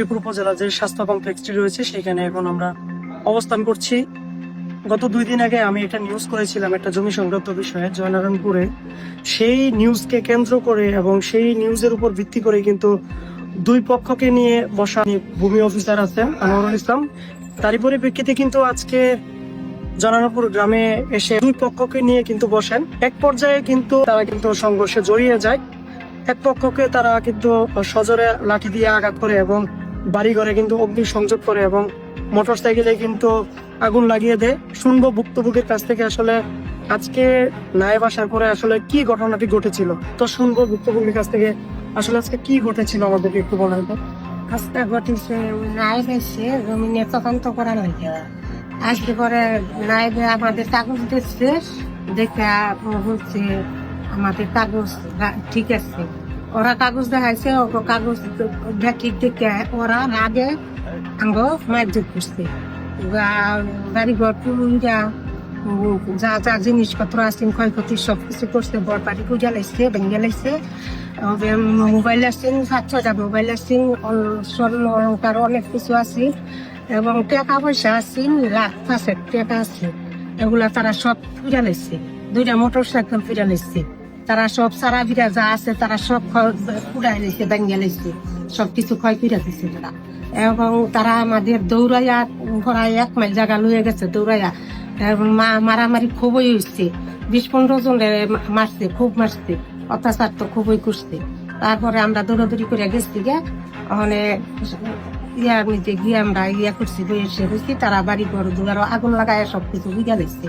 শ্রীপুর উপজেলা যে স্বাস্থ্য কমপ্লেক্সটি রয়েছে, সেখানে এখন আমরা অবস্থান করছি। গত দুই দিন আগে আমি একটা নিউজ করেছিলাম, একটা জমি সংক্রান্ত বিষয়ে জয়নারায়ণপুরে। সেই নিউজকে কেন্দ্র করে এবং সেই নিউজের উপর ভিত্তি করে কিন্তু দুই পক্ষকে নিয়ে বসা ভূমি অফিসার আছেন আনোয়ারুল ইসলাম। তারই পরিপ্রেক্ষিতে কিন্তু আজকে জনানপুর গ্রামে এসে দুই পক্ষকে নিয়ে কিন্তু বসেন। এক পর্যায়ে কিন্তু তারা কিন্তু সংঘর্ষে জড়িয়ে যায়। এক পক্ষকে তারা কিন্তু সজোরে লাঠি দিয়ে আঘাত করে এবং বাড়ি ঘরে কিন্তু অগ্নি সংযোগ করে এবং মোটর সাইকেলে কিন্তু আগুন লাগিয়ে দেয়। শুনব ভুক্তভোগীর কাছ থেকে আসলে আজকে নায়েব আসার পরে আসলে কি ঘটনাটি ঘটেছিল। তো শুনব ভুক্তভোগীর কাছ থেকে আসলে আজকে কি ঘটেছিল আমাদেরকে একটু বলেন তো আজকে ঘটেছে নাইব এসে জমিনে তদন্ত করা হয়েছে আজকে পরে নাইবে আমাদের কাগজ দিচ্ছে, দেখে বলছে আমাদের কাগজ ঠিক আছে। ওরা কাগজ দেখাইছে ও কাগজ ঠিক দেখে ওরা আগে আঙ্গ মারধর করছে। গা- বাড়ি ঘর পুরুলিয়া যা যা জিনিসপত্র আছে, ক্ষয়ক্ষতি সব কিছু করছে বড় বাড়ি পূজা লাইছে, ভেঙে লাইছে। মোবাইল আছে, সাত, ছয়টা মোবাইল আছে স্বর্ণ অলঙ্কার অনেক কিছু আছে, এবং টাকা পয়সা আছে, লাখ পাঁচেক টাকা আছে। এগুলা তারা সব ফিরা লাইছে, দুইটা মোটর সাইকেল ফিরা লাইছে। তারা সব সারা ফিরা যা আছে তারা সব পুরাই লাইছে ভেঙে লাইছে সব কিছু ক্ষয় ফিরা দিছে তারা। এবং তারা আমাদের দৌড়াইয়া, ঘোড়ায় এক মাইল জায়গা লুয়ে গেছে, দৌড়াইয়া। মা- মারামারি খুবই হয়েছে বিশ পনেরো জনের মারছে, খুব মারছে। অত্যাচার তো খুবই করছে। তারপরে আমরা দৌড়াদৌড়ি করে গেছি গে ওখানে ইয়ার মধ্যে গিয়ে আমরা ইয়া করছি বই এসে হয়েছি তারা বাড়ি ঘর দুয়ার, আগুন লাগায় সব কিছু বুঝা দিচ্ছে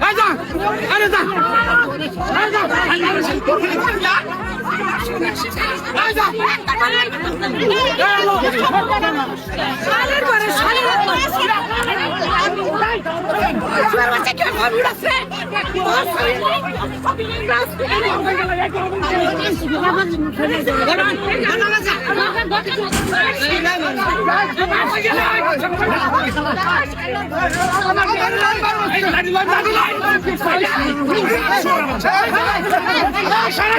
আরে যা আরে যা আরে যা সারা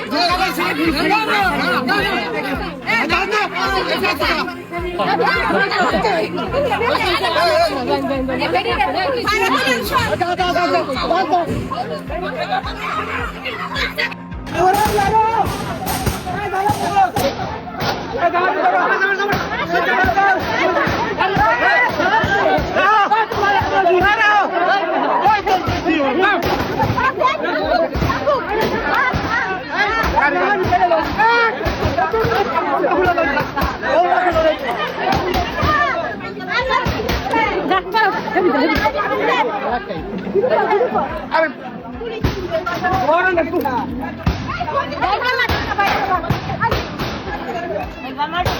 ওরা আরে বড় না তুই এই বামাটা